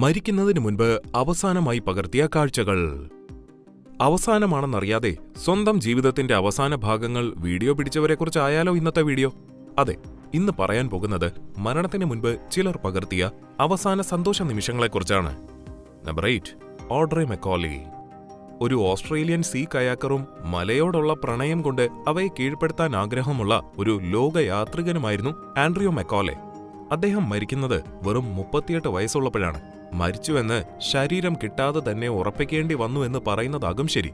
മരിക്കുന്നതിന് മുൻപ് അവസാനമായി പകർത്തിയ കാഴ്ചകൾ. അവസാനമാണെന്നറിയാതെ സ്വന്തം ജീവിതത്തിന്റെ അവസാന ഭാഗങ്ങൾ വീഡിയോ പിടിച്ചവരെക്കുറിച്ചായാലോ ഇന്നത്തെ വീഡിയോ? അതെ ഇന്ന് പറയാൻ പോകുന്നത് മരണത്തിന് മുൻപ് ചിലർ പകർത്തിയ അവസാന സന്തോഷ നിമിഷങ്ങളെക്കുറിച്ചാണ്. നമ്പർ എയ്റ്റ് ഓഡ്രെ മെക്കോലി ഒരു ഓസ്ട്രേലിയൻ സീ കയാക്കറും മലയോടുള്ള പ്രണയം കൊണ്ട് അവയെ കീഴ്പ്പെടുത്താൻ ആഗ്രഹമുള്ള ഒരു ലോകയാത്രികനുമായിരുന്നു ആൻഡ്രിയോ മെക്കോലെ. അദ്ദേഹം മരിക്കുന്നത് വെറും മുപ്പത്തിയെട്ട് വയസ്സുള്ളപ്പോഴാണ്. മരിച്ചുവെന്ന് ശരീരം കിട്ടാതെ തന്നെ ഉറപ്പിക്കേണ്ടി വന്നു എന്ന് പറയുന്നതാകും ശരി.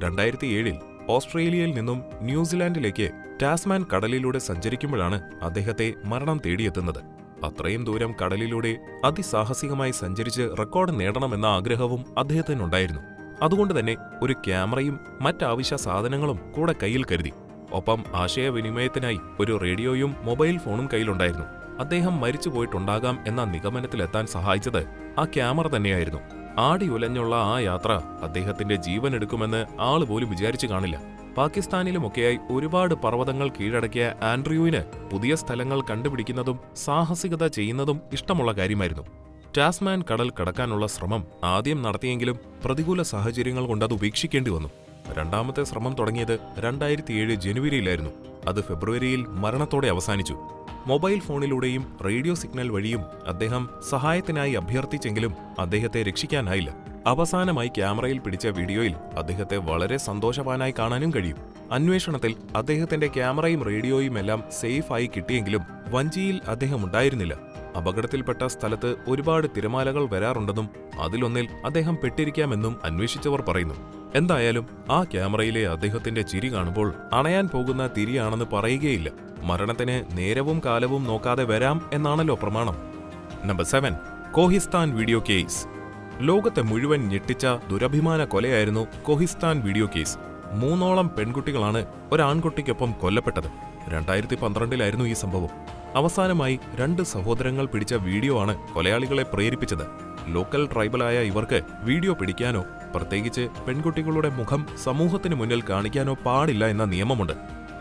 രണ്ടായിരത്തി ഏഴിൽ ഓസ്ട്രേലിയയിൽ നിന്നും ന്യൂസിലാൻഡിലേക്ക് ടാസ്മാൻ കടലിലൂടെ സഞ്ചരിക്കുമ്പോഴാണ് അദ്ദേഹത്തെ മരണം തേടിയെത്തുന്നത്. അത്രയും ദൂരം കടലിലൂടെ അതിസാഹസികമായി സഞ്ചരിച്ച് റെക്കോർഡ് നേടണമെന്ന ആഗ്രഹവും അദ്ദേഹത്തിനുണ്ടായിരുന്നു. അതുകൊണ്ട് തന്നെ ഒരു ക്യാമറയും മറ്റാവശ്യ സാധനങ്ങളും കൂടെ കയ്യിൽ കരുതി. ഒപ്പം ആശയവിനിമയത്തിനായി ഒരു റേഡിയോയും മൊബൈൽ ഫോണും കയ്യിലുണ്ടായിരുന്നു. അദ്ദേഹം മരിച്ചു പോയിട്ടുണ്ടാകാം എന്ന നിഗമനത്തിലെത്താൻ സഹായിച്ചത് ആ ക്യാമറ തന്നെയായിരുന്നു. ആടി ഉലഞ്ഞുള്ള ആ യാത്ര അദ്ദേഹത്തിന്റെ ജീവൻ എടുക്കുമെന്ന് ആൾ പോലും വിചാരിച്ചു കാണില്ല. പാകിസ്ഥാനിലുമൊക്കെയായി ഒരുപാട് പർവതങ്ങൾ കീഴടക്കിയ ആൻഡ്രിയുവിന് പുതിയ സ്ഥലങ്ങൾ കണ്ടുപിടിക്കുന്നതും സാഹസികത ചെയ്യുന്നതും ഇഷ്ടമുള്ള കാര്യമായിരുന്നു. ടാസ്മാൻ കടൽ കടക്കാനുള്ള ശ്രമം ആദ്യം നടത്തിയെങ്കിലും പ്രതികൂല സാഹചര്യങ്ങൾ കൊണ്ട് അത് ഉപേക്ഷിക്കേണ്ടി വന്നു. രണ്ടാമത്തെ ശ്രമം തുടങ്ങിയത് രണ്ടായിരത്തിയേഴ് ജനുവരിയിലായിരുന്നു. അത് ഫെബ്രുവരിയിൽ മരണത്തോടെ അവസാനിച്ചു. മൊബൈൽ ഫോണിലൂടെയും റേഡിയോ സിഗ്നൽ വഴിയും അദ്ദേഹം സഹായത്തിനായി അഭ്യർത്ഥിച്ചെങ്കിലും അദ്ദേഹത്തെ രക്ഷിക്കാനായില്ല. അവസാനമായി ക്യാമറയിൽ പിടിച്ച വീഡിയോയിൽ അദ്ദേഹത്തെ വളരെ സന്തോഷവാനായി കാണാനും കഴിയും. അന്വേഷണത്തിൽ അദ്ദേഹത്തിന്റെ ക്യാമറയും റേഡിയോയും എല്ലാം സേഫായി കിട്ടിയെങ്കിലും വഞ്ചിയിൽ അദ്ദേഹം ഉണ്ടായിരുന്നില്ല. അപകടത്തിൽപ്പെട്ട സ്ഥലത്ത് ഒരുപാട് തിരമാലകൾ വരാറുണ്ടെന്നും അതിലൊന്നിൽ അദ്ദേഹം പെട്ടിരിക്കാമെന്നും അന്വേഷിച്ചവർ പറയുന്നു. എന്തായാലും ആ ക്യാമറയിലെ അദ്ദേഹത്തിന്റെ ചിരി കാണുമ്പോൾ അണയാൻ പോകുന്ന തിരിയാണെന്ന് പറയുകയില്ല. മരണത്തിന് നേരവും കാലവും നോക്കാതെ വരാം എന്നാണല്ലോ പ്രമാണം. Number seven Kohistan video case ലോകത്തെ മുഴുവൻ ഞെട്ടിച്ച ദുരഭിമാന കൊലയായിരുന്നു കോഹിസ്ഥാൻ വീഡിയോ കേസ് മൂന്നോളം പെൺകുട്ടികളാണ് ഒരാൺകുട്ടിക്കൊപ്പം കൊല്ലപ്പെട്ടത്. രണ്ടായിരത്തി പന്ത്രണ്ടിലായിരുന്നു ഈ സംഭവം. അവസാനമായി രണ്ട് സഹോദരങ്ങൾ പിടിച്ച വീഡിയോ ആണ് കൊലയാളികളെ പ്രേരിപ്പിച്ചത്. ലോക്കൽ ട്രൈബലായ ഇവർക്ക് വീഡിയോ പിടിക്കാനോ പ്രത്യേകിച്ച് പെൺകുട്ടികളുടെ മുഖം സമൂഹത്തിന് മുന്നിൽ കാണിക്കാനോ പാടില്ല എന്ന നിയമമുണ്ട്.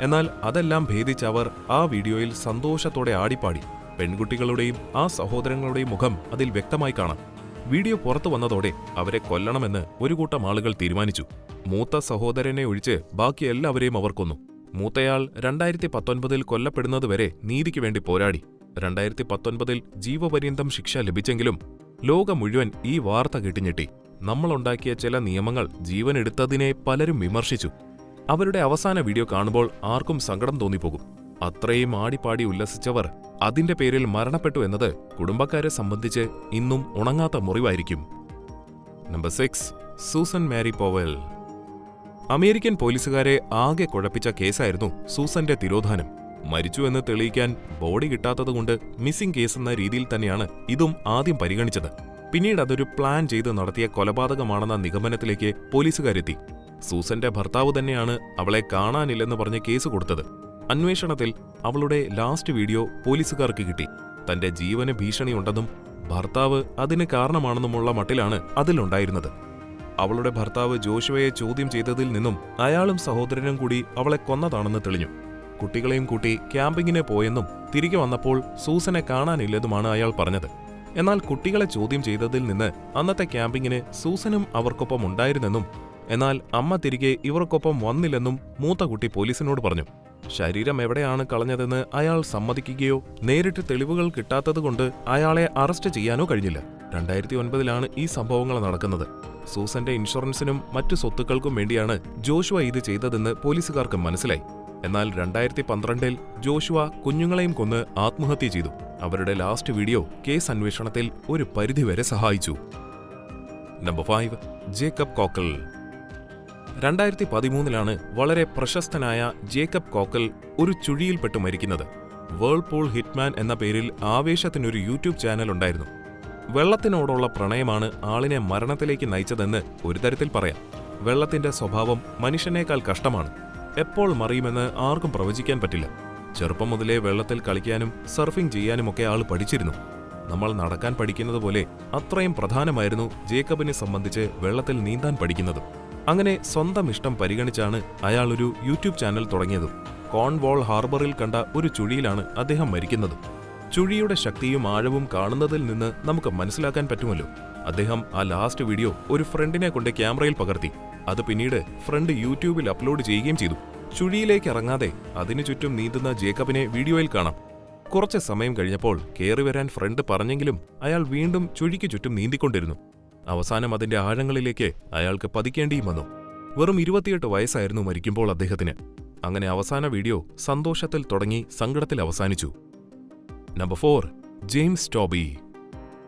എന്നാൽ അതെല്ലാം ഭേദിച്ച് അവർ ആ വീഡിയോയിൽ സന്തോഷത്തോടെ ആടിപ്പാടി. പെൺകുട്ടികളുടെയും ആ സഹോദരങ്ങളുടെയും മുഖം അതിൽ വ്യക്തമായി കാണാം. വീഡിയോ പുറത്തു വന്നതോടെ അവരെ കൊല്ലണമെന്ന് ഒരു കൂട്ടം ആളുകൾ തീരുമാനിച്ചു. മൂത്ത സഹോദരനെ ഒഴിച്ച് ബാക്കി എല്ലാവരെയും അവർ കൊന്നു. മൂത്തയാൾ രണ്ടായിരത്തി പത്തൊൻപതിൽ കൊല്ലപ്പെടുന്നതുവരെ നീതിക്ക് വേണ്ടി പോരാടി. രണ്ടായിരത്തി പത്തൊൻപതിൽ ജീവപര്യന്തം ശിക്ഷ ലഭിച്ചെങ്കിലും ലോകം മുഴുവൻ ഈ വാർത്ത കെട്ടിഞ്ഞെട്ടി. നമ്മളുണ്ടാക്കിയ ചില നിയമങ്ങൾ ജീവനെടുത്തതിനെ പലരും വിമർശിച്ചു. അവരുടെ അവസാന വീഡിയോ കാണുമ്പോൾ ആർക്കും സങ്കടം തോന്നിപ്പോകും. അത്രയും ആടിപ്പാടി ഉല്ലസിച്ചവർ അതിന്റെ പേരിൽ മരണപ്പെട്ടു എന്നത് കുടുംബക്കാരെ സംബന്ധിച്ച് ഇന്നും ഉണങ്ങാത്ത മുറിവായിരിക്കും. Number six Susan Marie Powell. American പോലീസുകാരെ ആകെ കുഴപ്പിച്ച കേസായിരുന്നു സൂസന്റെ തിരോധാനം. മരിച്ചുവെന്ന് തെളിയിക്കാൻ ബോഡി കിട്ടാത്തതുകൊണ്ട് മിസ്സിംഗ് കേസ് എന്ന രീതിയിൽ തന്നെയാണ് ഇതും ആദ്യം പരിഗണിച്ചത്. പിന്നീട് അതൊരു പ്ലാൻ ചെയ്ത് നടത്തിയ കൊലപാതകമാണെന്ന നിഗമനത്തിലേക്ക് പോലീസുകാരെത്തി. സൂസന്റെ ഭർത്താവ് തന്നെയാണ് അവളെ കാണാനില്ലെന്ന് പറഞ്ഞ് കേസ് കൊടുത്തത്. അന്വേഷണത്തിൽ അവളുടെ ലാസ്റ്റ് വീഡിയോ പോലീസുകാർക്ക് കിട്ടി. തന്റെ ജീവന് ഭീഷണിയുണ്ടെന്നും ഭർത്താവ് അതിന് കാരണമാണെന്നുമുള്ള മട്ടിലാണ് അതിലുണ്ടായിരുന്നത്. അവളുടെ ഭർത്താവ് ജോഷുവയെ ചോദ്യം ചെയ്തതിൽ നിന്നും അയാളും സഹോദരനും കൂടി അവളെ കൊന്നതാണെന്ന് തെളിഞ്ഞു. കുട്ടികളെയും കൂട്ടി ക്യാമ്പിങ്ങിന് പോയെന്നും തിരികെ വന്നപ്പോൾ സൂസനെ കാണാനില്ലതുമാണ് അയാൾ പറഞ്ഞത്. എന്നാൽ കുട്ടികളെ ചോദ്യം ചെയ്തതിൽ നിന്ന് അന്നത്തെ ക്യാമ്പിങ്ങിന് സൂസനും അവർക്കൊപ്പം ഉണ്ടായിരുന്നെന്നും എന്നാൽ അമ്മ തിരികെ ഇവർക്കൊപ്പം വന്നില്ലെന്നും മൂത്ത കുട്ടി പോലീസിനോട് പറഞ്ഞു. ശരീരം എവിടെയാണ് കളഞ്ഞതെന്ന് അയാൾ സമ്മതിക്കുകയോ നേരിട്ട് തെളിവുകൾ കിട്ടാത്തതുകൊണ്ട് അയാളെ അറസ്റ്റ് ചെയ്യാനോ കഴിഞ്ഞില്ല. രണ്ടായിരത്തി ഒൻപതിലാണ് ഈ സംഭവങ്ങൾ നടക്കുന്നത്. സൂസന്റെ ഇൻഷുറൻസിനും മറ്റു സ്വത്തുക്കൾക്കും വേണ്ടിയാണ് ജോഷുവ ഇത് ചെയ്തതെന്ന് പോലീസുകാർക്ക് മനസ്സിലായി. എന്നാൽ രണ്ടായിരത്തി പന്ത്രണ്ടിൽ ജോഷുവ കുഞ്ഞുങ്ങളെയും കൊന്ന് ആത്മഹത്യ ചെയ്തു. അവരുടെ ലാസ്റ്റ് വീഡിയോ കേസ് അന്വേഷണത്തിൽ ഒരു പരിധിവരെ സഹായിച്ചു. നമ്പർ ഫൈവ് ജേക്കബ് കോക്കൽ. രണ്ടായിരത്തി പതിമൂന്നിലാണ് വളരെ പ്രശസ്തനായ ജേക്കബ് കോക്കൽ ഒരു ചുഴിയിൽപ്പെട്ട് മരിക്കുന്നത്. വേൾപൂൾ ഹിറ്റ്മാൻ എന്ന പേരിൽ ആവേശത്തിനൊരു യൂട്യൂബ് ചാനൽ ഉണ്ടായിരുന്നു. വെള്ളത്തിനോടുള്ള പ്രണയമാണ് ആളിനെ മരണത്തിലേക്ക് നയിച്ചതെന്ന് ഒരു തരത്തിൽ പറയാം. വെള്ളത്തിന്റെ സ്വഭാവം മനുഷ്യനേക്കാൾ കഷ്ടമാണ്. എപ്പോൾ മറിയുമെന്ന് ആർക്കും പ്രവചിക്കാൻ പറ്റില്ല. ചെറുപ്പം മുതലേ വെള്ളത്തിൽ കളിക്കാനും സർഫിംഗ് ചെയ്യാനും ഒക്കെ ആൾ പഠിച്ചിരുന്നു. നമ്മൾ നടക്കാൻ പഠിക്കുന്നത് പോലെ അത്രയും പ്രധാനമായിരുന്നു ജേക്കബിനെ സംബന്ധിച്ച് വെള്ളത്തിൽ നീന്താൻ പഠിക്കുന്നത്. അങ്ങനെ സ്വന്തം ഇഷ്ടം പരിഗണിച്ചാണ് അയാൾ ഒരു യൂട്യൂബ് ചാനൽ തുടങ്ങിയതും. കോൺവോൾ ഹാർബറിൽ കണ്ട ഒരു ചുഴിയിലാണ് അദ്ദേഹം മരിക്കുന്നത്. ചുഴിയുടെ ശക്തിയും ആഴവും കാണുന്നതിൽ നിന്ന് നമുക്ക് മനസ്സിലാക്കാൻ പറ്റുമല്ലോ. അദ്ദേഹം ആ ലാസ്റ്റ് വീഡിയോ ഒരു ഫ്രണ്ടിനെ കൊണ്ട് ക്യാമറയിൽ പകർത്തി. അത് പിന്നീട് ഫ്രണ്ട് യൂട്യൂബിൽ അപ്ലോഡ് ചെയ്യുകയും ചെയ്തു. ചുഴിയിലേക്ക് ഇറങ്ങാതെ അതിനു ചുറ്റും നീന്തുന്ന ജേക്കബിനെ വീഡിയോയിൽ കാണാം. കുറച്ച് സമയം കഴിഞ്ഞപ്പോൾ കയറി വരാൻ ഫ്രണ്ട് പറഞ്ഞെങ്കിലും അയാൾ വീണ്ടും ചുഴിക്ക് ചുറ്റും നീന്തിക്കൊണ്ടിരുന്നു. അവസാനം അതിന്റെ ആഴങ്ങളിലേക്ക് അയാൾക്ക് പതിക്കേണ്ടിയും വന്നു. വെറും ഇരുപത്തിയെട്ട് വയസ്സായിരുന്നു മരിക്കുമ്പോൾ അദ്ദേഹത്തിന്. അങ്ങനെ അവസാന വീഡിയോ സന്തോഷത്തിൽ തുടങ്ങി സങ്കടത്തിൽ അവസാനിച്ചു. Number four James Toby.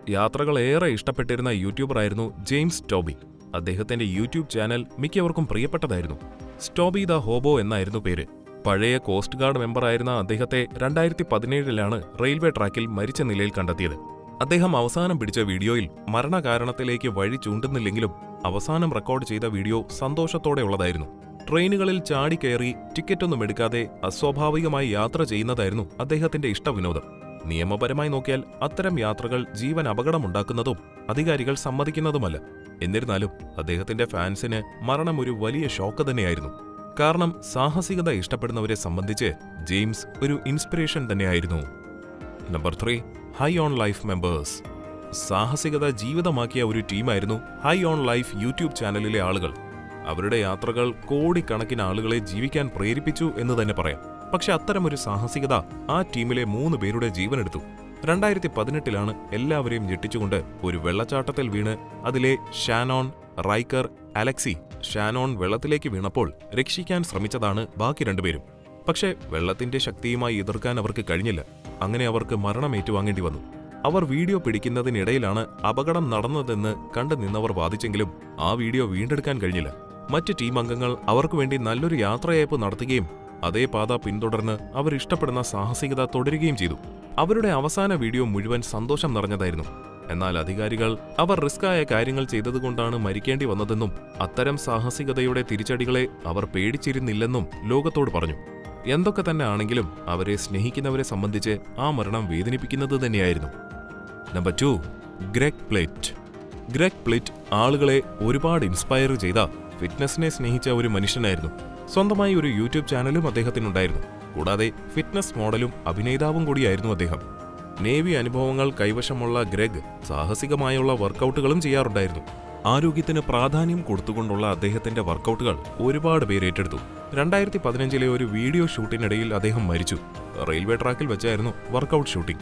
യാത്രകൾ ഏറെ ഇഷ്ടപ്പെട്ടിരുന്ന യൂട്യൂബറായിരുന്നു ജെയിംസ് ടോബി. അദ്ദേഹത്തിന്റെ യൂട്യൂബ് ചാനൽ മിക്കവർക്കും പ്രിയപ്പെട്ടതായിരുന്നു. സ്റ്റോബി ദ ഹോബോ എന്നായിരുന്നു പേര്. പഴയ കോസ്റ്റ് ഗാർഡ് മെമ്പറായിരുന്ന അദ്ദേഹത്തെ രണ്ടായിരത്തി പതിനേഴിലാണ് റെയിൽവേ ട്രാക്കിൽ മരിച്ച നിലയിൽ കണ്ടെത്തിയത്. അദ്ദേഹം അവസാനം പിടിച്ച വീഡിയോയിൽ മരണകാരണത്തിലേക്ക് വഴി ചൂണ്ടുന്നില്ലെങ്കിലും അവസാനം റെക്കോർഡ് ചെയ്ത വീഡിയോ സന്തോഷത്തോടെയുള്ളതായിരുന്നു. ട്രെയിനുകളിൽ ചാടിക്കയറി ടിക്കറ്റൊന്നും എടുക്കാതെ അസ്വാഭാവികമായി യാത്ര ചെയ്യുന്നതായിരുന്നു അദ്ദേഹത്തിന്റെ ഇഷ്ടവിനോദം. നിയമപരമായി നോക്കിയാൽ അത്തരം യാത്രകൾ ജീവൻ അപകടമുണ്ടാക്കുന്നതും അധികാരികൾ സമ്മതിക്കുന്നതുമല്ല. എന്നിരുന്നാലും അദ്ദേഹത്തിന്റെ ഫാൻസിന് മരണം ഒരു വലിയ ഷോക്ക് തന്നെയായിരുന്നു. കാരണം സാഹസികത ഇഷ്ടപ്പെടുന്നവരെ സംബന്ധിച്ച് ജെയിംസ് ഒരു ഇൻസ്പിറേഷൻ തന്നെയായിരുന്നു. Number three high on life members. സാഹസികത ജീവിതമാക്കിയ ഒരു ടീമായിരുന്നു ഹൈ ഓൺ ലൈഫ് യൂട്യൂബ് ചാനലിലെ ആളുകൾ. അവരുടെ യാത്രകൾ കോടിക്കണക്കിന് ആളുകളെ ജീവിക്കാൻ പ്രേരിപ്പിച്ചു എന്ന് തന്നെ പറയാം. പക്ഷെ അത്തരമൊരു സാഹസികത ആ ടീമിലെ മൂന്ന് പേരുടെ ജീവനെടുത്തു. രണ്ടായിരത്തി പതിനെട്ടിലാണ് എല്ലാവരെയും ഞെട്ടിച്ചുകൊണ്ട് ഒരു വെള്ളച്ചാട്ടത്തിൽ വീണ് അതിലെ ഷാനോൺ റൈക്കർ അലക്സി ഷാനോൺ വെള്ളത്തിലേക്ക് വീണപ്പോൾ രക്ഷിക്കാൻ ശ്രമിച്ചതാണ് ബാക്കി രണ്ടുപേരും. പക്ഷേ വെള്ളത്തിന്റെ ശക്തിയുമായി എതിർക്കാൻ അവർക്ക് കഴിഞ്ഞില്ല. അങ്ങനെ അവർക്ക് മരണം ഏറ്റുവാങ്ങേണ്ടി വന്നു. അവർ വീഡിയോ പിടിക്കുന്നതിനിടയിലാണ് അപകടം നടന്നതെന്ന് കണ്ടു നിന്നവർ വാദിച്ചെങ്കിലും ആ വീഡിയോ വീണ്ടെടുക്കാൻ കഴിഞ്ഞില്ല. മറ്റ് ടീം അംഗങ്ങൾ അവർക്കു വേണ്ടി നല്ലൊരു യാത്രയയപ്പ് നടത്തുകയും അതേ പാത പിന്തുടർന്ന് അവർ ഇഷ്ടപ്പെടുന്ന സാഹസികത തുടരുകയും ചെയ്തു. അവരുടെ അവസാന വീഡിയോ മുഴുവൻ സന്തോഷം നിറഞ്ഞതായിരുന്നു. എന്നാൽ അധികാരികൾ അവർ റിസ്കായ കാര്യങ്ങൾ ചെയ്തതുകൊണ്ടാണ് മരിക്കേണ്ടി വന്നതെന്നും അത്തരം സാഹസികതയുടെ തിരിച്ചടികളെ അവർ പേടിച്ചിരുന്നില്ലെന്നും ലോകത്തോട് പറഞ്ഞു. എന്തൊക്കെ തന്നെ ആണെങ്കിലും അവരെ സ്നേഹിക്കുന്നവരെ സംബന്ധിച്ച് ആ മരണം വേദനിപ്പിക്കുന്നത് തന്നെയായിരുന്നു. Number two Greg Plitt. Greg Plitt ആളുകളെ ഒരുപാട് ഇൻസ്പയർ ചെയ്ത ഫിറ്റ്നസിനെ സ്നേഹിച്ച ഒരു മനുഷ്യനായിരുന്നു. സ്വന്തമായി ഒരു യൂട്യൂബ് ചാനലും അദ്ദേഹത്തിനുണ്ടായിരുന്നു. കൂടാതെ ഫിറ്റ്നസ് മോഡലും അഭിനേതാവും കൂടിയായിരുന്നു അദ്ദേഹം. നേവി അനുഭവങ്ങൾ കൈവശമുള്ള ഗ്രെഗ് സാഹസികമായുള്ള വർക്കൗട്ടുകളും ചെയ്യാറുണ്ടായിരുന്നു. ആരോഗ്യത്തിന് പ്രാധാന്യം കൊടുത്തുകൊണ്ടുള്ള അദ്ദേഹത്തിന്റെ വർക്കൗട്ടുകൾ ഒരുപാട് പേര് ഏറ്റെടുത്തു. രണ്ടായിരത്തി പതിനഞ്ചിലെ ഒരു വീഡിയോ ഷൂട്ടിനിടയിൽ അദ്ദേഹം മരിച്ചു. റെയിൽവേ ട്രാക്കിൽ വെച്ചായിരുന്നു വർക്കൗട്ട് ഷൂട്ടിംഗ്.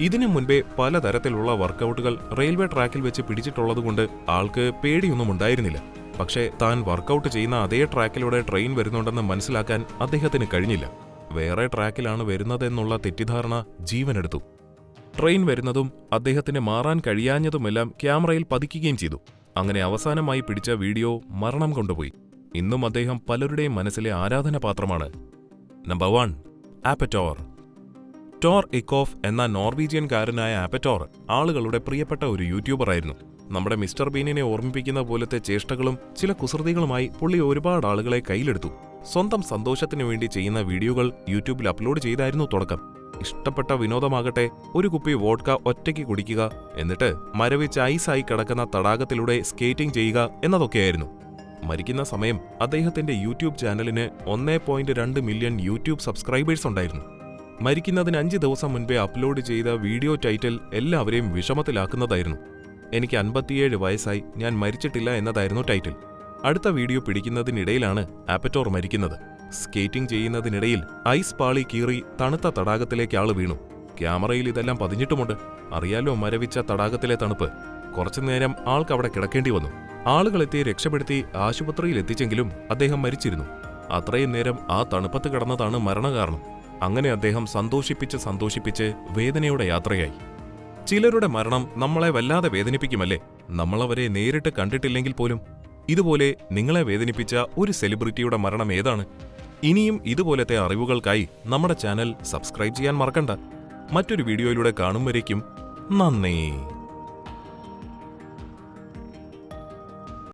ഇതിനു മുൻപേ പലതരത്തിലുള്ള വർക്കൗട്ടുകൾ റെയിൽവേ ട്രാക്കിൽ വെച്ച് പിടിച്ചിട്ടുള്ളതുകൊണ്ട് ആൾക്ക് പേടിയൊന്നും ഉണ്ടായിരുന്നില്ല. പക്ഷേ താൻ വർക്കൗട്ട് ചെയ്യുന്ന അതേ ട്രാക്കിലൂടെ ട്രെയിൻ വരുന്നുണ്ടെന്ന് മനസ്സിലാക്കാൻ അദ്ദേഹത്തിന് കഴിഞ്ഞില്ല. വേറെ ട്രാക്കിലാണ് വരുന്നതെന്നുള്ള തെറ്റിദ്ധാരണ ജീവനെടുത്തു. ട്രെയിൻ വരുന്നതും അദ്ദേഹത്തിന് മാറാൻ കഴിയാഞ്ഞതുമെല്ലാം ക്യാമറയിൽ പതിക്കുകയും ചെയ്തു. അങ്ങനെ അവസാനമായി പിടിച്ച വീഡിയോ മരണം കൊണ്ടുപോയി. ഇന്നും അദ്ദേഹം പലരുടെയും മനസ്സിലെ ആരാധനപാത്രമാണ്. നമ്പർ വൺ ആപ്പറ്റോർ ടോർ ഇക്കോഫ് എന്ന നോർവീജിയൻകാരനായ ആപ്പറ്റോർ ആളുകളുടെ പ്രിയപ്പെട്ട ഒരു യൂട്യൂബറായിരുന്നു നമ്മുടെ മിസ്റ്റർ ബീനിനെ ഓർമ്മിപ്പിക്കുന്ന പോലത്തെ ചേഷ്ടകളും ചില കുസൃതികളുമായി പുള്ളി ഒരുപാട് ആളുകളെ കയ്യിലെടുത്തു. സ്വന്തം സന്തോഷത്തിനു വേണ്ടി ചെയ്യുന്ന വീഡിയോകൾ യൂട്യൂബിൽ അപ്ലോഡ് ചെയ്തായിരുന്നു തുടക്കം. ഇഷ്ടപ്പെട്ട വിനോദമാകട്ടെ ഒരു കുപ്പി വോഡ്ക ഒറ്റയ്ക്ക് കുടിക്കുക എന്നിട്ട് മരവിച്ച് ഐസായി കിടക്കുന്ന തടാകത്തിലൂടെ സ്കേറ്റിംഗ് ചെയ്യുക എന്നതൊക്കെയായിരുന്നു. മരിക്കുന്ന സമയം അദ്ദേഹത്തിന്റെ യൂട്യൂബ് ചാനലിന് ഒന്നേ പോയിന്റ് രണ്ട് മില്യൺ യൂട്യൂബ് സബ്സ്ക്രൈബേഴ്സ് ഉണ്ടായിരുന്നു. മരിക്കുന്നതിന് അഞ്ച് ദിവസം മുൻപേ അപ്ലോഡ് ചെയ്ത വീഡിയോ ടൈറ്റിൽ എല്ലാവരെയും വിഷമത്തിലാക്കുന്നതായിരുന്നു. എനിക്ക് അൻപത്തിയേഴ് വയസ്സായി ഞാൻ മരിച്ചിട്ടില്ല എന്നതായിരുന്നു ടൈറ്റിൽ. അടുത്ത വീഡിയോ പിടിക്കുന്നതിനിടയിലാണ് ആപ്പറ്റോർ മരിക്കുന്നത്. സ്കേറ്റിംഗ് ചെയ്യുന്നതിനിടയിൽ ഐസ് പാളി കീറി തണുത്ത തടാകത്തിലേക്ക് ആൾ വീണു. ക്യാമറയിൽ ഇതെല്ലാം പതിഞ്ഞിട്ടുമുണ്ട്. അറിയാലോ മരവിച്ച തടാകത്തിലെ തണുപ്പ്. കുറച്ചുനേരം ആൾക്ക് അവിടെ കിടക്കേണ്ടി വന്നു. ആളുകളെത്തി രക്ഷപ്പെടുത്തി ആശുപത്രിയിൽ എത്തിച്ചെങ്കിലും അദ്ദേഹം മരിച്ചിരുന്നു. അത്രയും നേരം ആ തണുപ്പത്ത് കിടന്നതാണ് മരണകാരണം. അങ്ങനെ അദ്ദേഹം സന്തോഷിപ്പിച്ച് സന്തോഷിപ്പിച്ച് വേദനയുടെ യാത്രയായി. ചിലരുടെ മരണം നമ്മളെ വല്ലാതെ വേദനിപ്പിക്കുമല്ലേ? നമ്മളവരെ നേരിട്ട് കണ്ടിട്ടില്ലെങ്കിൽ പോലും ഇതുപോലെ നിങ്ങളെ വേദനിപ്പിച്ച ഒരു സെലിബ്രിറ്റിയുടെ മരണം ഏതാണ്? ഇനിയും ഇതുപോലത്തെ അറിവുകൾക്കായി നമ്മുടെ ചാനൽ സബ്സ്ക്രൈബ് ചെയ്യാൻ മറക്കണ്ട. മറ്റൊരു വീഡിയോയിലൂടെ കാണും വരേക്കും. നന്ദി.